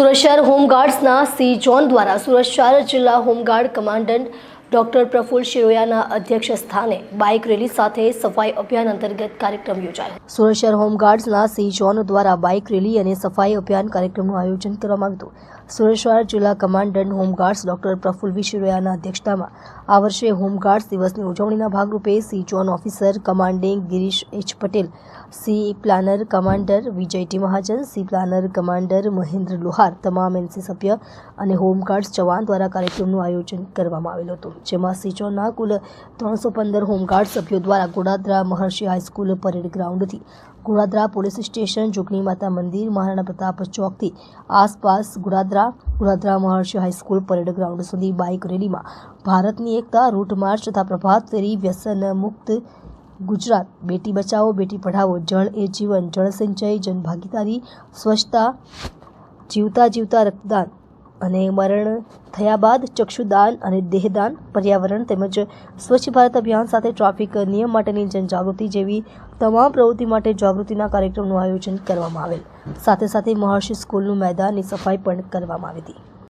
સુરત શહેર હોમગાર્ડ્સના C zone દ્વારા સુરત શહેર જિલ્લા home guard commandant doctor Praful શિરોયાના અધ્યક્ષ સ્થાને બાઇક રેલી સાથે સફાઈ અભિયાન અંતર્ગત કાર્યક્રમ યોજાયો. સુરત શહેર હોમગાર્ડ્સના સી જોન દ્વારા બાઇક રેલી અને સફાઈ અભિયાન કાર્યક્રમનું આયોજન કરવામાં આવ્યું હતું. સુરત શહેર જિલ્લા commandant home guards doctor Praful V. શિરોયાના અધ્યક્ષતામાં આ વર્ષે હોમગાર્ડ્સ દિવસની ઉજવણીના ભાગરૂપે C zone officer commanding Girish H. Patel, C planner commander Vijay T. Mahajan, C planner commander Mahendra Lohar, તમામ એનસી સભ્ય અને હોમગાર્ડ્સ જવાન દ્વારા કાર્યક્રમનું આયોજન કરવામાં આવેલું હતું. જેમાં સિંચોના કુલ ત્રણસો પંદર હોમગાર્ડ સભ્યો દ્વારા Godadara Maharshi high school parade ગ્રાઉન્ડથી Godadara police station Jogani Mata મંદિર, મહારાણા પ્રતાપ ચોકથી આસપાસ Godadara Godadara Maharshi high school parade ground સુધી બાઇક રેલીમાં ભારતની એકતા, રૂટ માર્ચ તથા પ્રભાત ફેરી, વ્યસન મુક્ત ગુજરાત, બેટી બચાવો, બેટી પઢાવો, જળ એ જીવન, જળ સિંચાઈ, જનભાગીદારી, સ્વચ્છતા, જીવતા જીવતા રક્તદાન અને મરણ થયા બાદ ચક્ષુદાન અને દેહદાન, પર્યાવરણ તેમજ સ્વચ્છ ભારત અભિયાન સાથે ટ્રાફિક નિયમ માટેની જનજાગૃતિ જેવી તમામ પ્રવૃત્તિ માટે જાગૃતિના કાર્યક્રમનું આયોજન કરવામાં આવેલ. સાથે સાથે મહર્ષિ સ્કૂલનું મેદાનની સફાઈ પણ કરવામાં આવી હતી.